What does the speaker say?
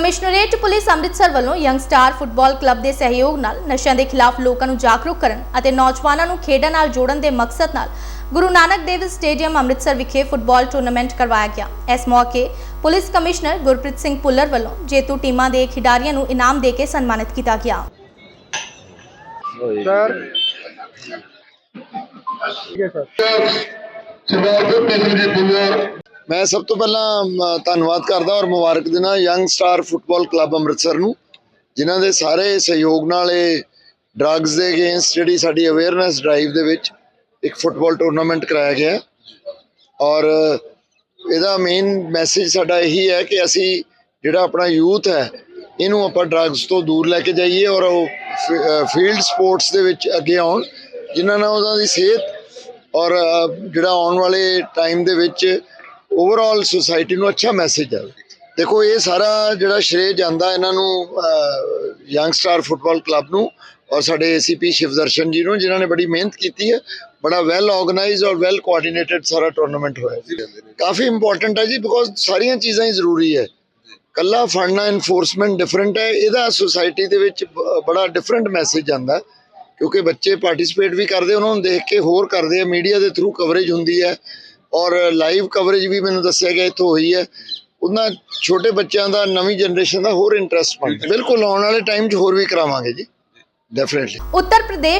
Commissionerate police Amritsar ਵੱਲੋਂ young star football club ਦੇ ਸਹਿਯੋਗ ਨਾਲ ਨਸ਼ਿਆਂ ਦੇ ਖਿਲਾਫ ਲੋਕਾਂ ਨੂੰ ਜਾਗਰੂਕ ਕਰਨ ਅਤੇ ਨੌਜਵਾਨਾਂ ਨੂੰ ਖੇਡਾਂ ਨਾਲ ਜੋੜਨ ਦੇ ਮਕਸਦ ਨਾਲ ਗੁਰੂ ਨਾਨਕ ਦੇਵ ਸਟੇਡੀਅਮ ਅੰਮ੍ਰਿਤਸਰ ਵਿਖੇ ਫੁੱਟਬਾਲ ਟੂਰਨਾਮੈਂਟ ਕਰਵਾਇਆ ਗਿਆ। ਇਸ ਮੌਕੇ ਪੁਲਿਸ ਕਮਿਸ਼ਨਰ ਗੁਰਪ੍ਰੀਤ ਸਿੰਘ ਪੁੱਲਰ ਵੱਲੋਂ ਜੇਤੂ ਟੀਮਾਂ ਦੇ ਖਿਡਾਰੀਆਂ ਨੂੰ ਇਨਾਮ ਦੇ ਕੇ ਸਨਮਾਨਿਤ ਕੀਤਾ ਗਿਆ। ਸਰ। ਠੀਕ ਹੈ ਸਰ। ਮੈਂ ਸਭ ਤੋਂ ਪਹਿਲਾਂ ਅਮ, ਧੰਨਵਾਦ ਕਰਦਾ ਔਰ ਮੁਬਾਰਕ ਦਿਨਾ young star football club Amritsar ਨੂੰ ਜਿਨ੍ਹਾਂ ਦੇ ਸਾਰੇ ਸਹਿਯੋਗ ਨਾਲ ਇਹ ਡਰੱਗਸ ਦੇ ਅਗੇਂਸਟ ਜਿਹੜੀ ਸਾਡੀ ਅਵੇਅਰਨੈਸ ਡਰਾਈਵ ਦੇ ਵਿੱਚ ਇੱਕ ਫੁੱਟਬਾਲ ਟੂਰਨਾਮੈਂਟ ਕਰਾਇਆ ਗਿਆ ਔਰ ਇਹਦਾ ਮੇਨ ਮੈਸੇਜ ਸਾਡਾ ਇਹੀ ਹੈ ਕਿ ਅਸੀਂ ਜਿਹੜਾ ਆਪਣਾ ਯੂਥ ਹੈ ਇਹਨੂੰ ਆਪਾਂ ਡਰੱਗਸ ਤੋਂ ਦੂਰ ਲੈ ਕੇ ਜਾਈਏ ਔਰ ਉਹ ਫੀਲਡ ਸਪੋਰਟਸ ਦੇ ਵਿੱਚ ਅੱਗੇ ਆਉਣ ਜਿਨ੍ਹਾਂ ਨਾਲ ਉਹਨਾਂ ਦੀ ਸਿਹਤ ਔਰ ਜਿਹੜਾ ਆਉਣ ਵਾਲੇ ਟਾਈਮ ਦੇ ਵਿੱਚ ਓਵਰਆਲ ਸੁਸਾਇਟੀ ਨੂੰ ਅੱਛਾ ਮੈਸੇਜ ਹੈ ਦੇਖੋ, ਇਹ ਸਾਰਾ ਜਿਹੜਾ ਸ਼੍ਰੇਅ ਜਾਂਦਾ ਇਹਨਾਂ ਨੂੰ ਯੰਗ ਸਟਾਰ ਫੁੱਟਬਾਲ ਕਲੱਬ ਨੂੰ ਔਰ ਸਾਡੇ ਏਸੀਪੀ ਸ਼ਿਵਦਰਸ਼ਨ ਜੀ ਨੂੰ, ਜਿਨ੍ਹਾਂ ਨੇ ਬੜੀ ਮਿਹਨਤ ਕੀਤੀ ਹੈ। ਬੜਾ ਵੈਲ ਆਰਗੇਨਾਈਜ਼ਡ ਔਰ ਵੈਲ ਕੋਆਰਡੀਨੇਟਡ ਸਾਰਾ ਟੂਰਨਾਮੈਂਟ ਹੋਇਆ ਕਾਫੀ ਇੰਪੋਰਟੈਂਟ ਹੈ ਜੀ ਬਿਕੋਜ਼ ਸਾਰੀਆਂ ਚੀਜ਼ਾਂ ਹੀ ਜ਼ਰੂਰੀ ਹੈ। ਕੱਲਾ ਫੜਨਾ ਇਨਫੋਰਸਮੈਂਟ ਡਿਫਰੈਂਟ ਹੈ। ਇਹਦਾ ਸੁਸਾਇਟੀ ਦੇ ਵਿੱਚ ਬੜਾ ਡਿਫਰੈਂਟ ਮੈਸੇਜ ਜਾਂਦਾ ਕਿਉਂਕਿ ਬੱਚੇ ਪਾਰਟਿਸਿਪੇਟ ਵੀ ਕਰਦੇ, ਉਹਨਾਂ ਨੂੰ ਦੇਖ ਕੇ ਹੋਰ ਕਰਦੇ ਆ। ਮੀਡੀਆ ਦੇ ਥਰੂ ਕਵਰੇਜ ਹੁੰਦੀ ਹੈ। ਔਰ ਲਾਈਵ ਕਵਰੇਜ ਵੀ ਮੈਨੂੰ ਦੱਸਿਆ ਗਿਆ, ਇੱਥੋਂ ਹੋਈ ਹੈ। ਉਹਨਾਂ ਛੋਟੇ ਬੱਚਿਆਂ ਦਾ, ਨਵੀਂ ਜਨਰੇਸ਼ਨ ਦਾ ਹੋਰ ਇੰਟਰਸਟ ਬਣਦਾ ਬਿਲਕੁਲ ਆਉਣ ਵਾਲੇ ਟਾਈਮ 'ਚ ਹੋਰ ਵੀ ਕਰਾਵਾਂਗੇ ਜੀ। ਡੈਫੀਨਿਟਲੀ ਉੱਤਰ ਪ੍ਰਦੇਸ਼